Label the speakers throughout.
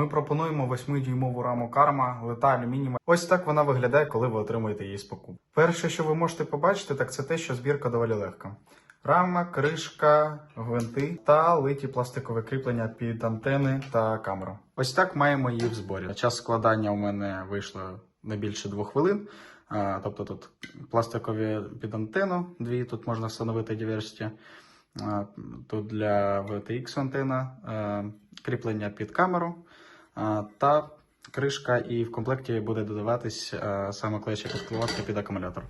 Speaker 1: Ми пропонуємо 8-дюймову раму карма, лита алюмінієва. Ось так вона виглядає, коли ви отримуєте її з покупки. Перше, що ви можете побачити, так це те, що збірка доволі легка. Рама, кришка, гвинти та литі пластикове кріплення під антени та камеру. Ось так маємо її в зборі. Час складання у мене вийшло не більше двох хвилин. Тобто тут пластикові під антенну, дві тут можна встановити диверсії. Тут для VTX антена, е, кріплення під камеру та кришка, і в комплекті буде додаватись е, саме клеюча підкладка під акумулятор.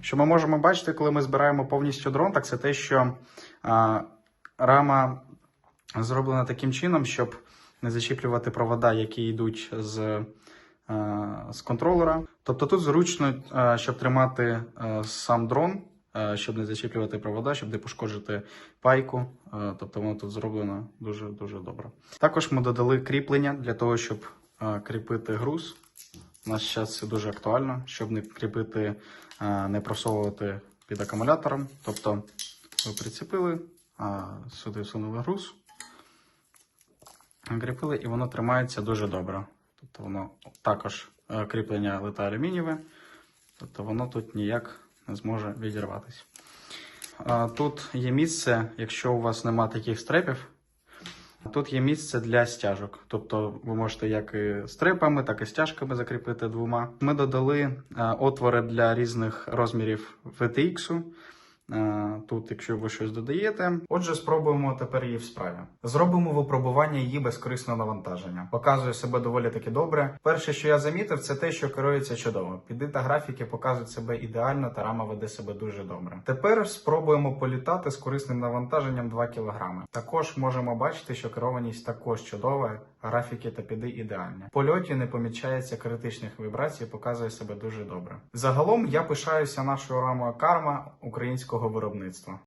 Speaker 1: Що ми можемо бачити, коли ми збираємо повністю дрон, так це те, що рама зроблена таким чином, щоб не зачіплювати провода, які йдуть з, е, з контролера. Тобто тут зручно, е, щоб тримати е, сам дрон, е, щоб не зачіплювати провода, щоб не пошкоджити пайку. Е, Тобто воно тут зроблено дуже дуже добре. Також ми додали кріплення для того, щоб е, кріпити груз. У нас зараз це дуже актуально, щоб не кріпити, е, не просовувати під акумулятором. Тобто ви прицепили, сюди всунули груз, кріпили, і воно тримається дуже добре. Тобто воно також е, кріплення лита алюмінієве, тобто воно тут ніяк зможе відірватися. Тут є місце, якщо у вас нема таких стрепів, тут є місце для стяжок. Тобто ви можете як і стрепами, так і стяжками закріпити двома. Ми додали отвори для різних розмірів VTX. Е, Тут, якщо ви щось додаєте. Отже, спробуємо тепер її в справі. Зробимо випробування її без корисного навантаження. Показує себе доволі таки добре. Перше, що я замітив, це те, що керується чудово. Піди та графіки показують себе ідеально, та рама веде себе дуже добре. Тепер спробуємо політати з корисним навантаженням 2 кг. Також можемо бачити, що керованість також чудова, графіки та піди ідеальні. В польоті не помічається критичних вібрацій, показує себе дуже добре. Загалом я пишаюся нашою рамою карма українського виробництва.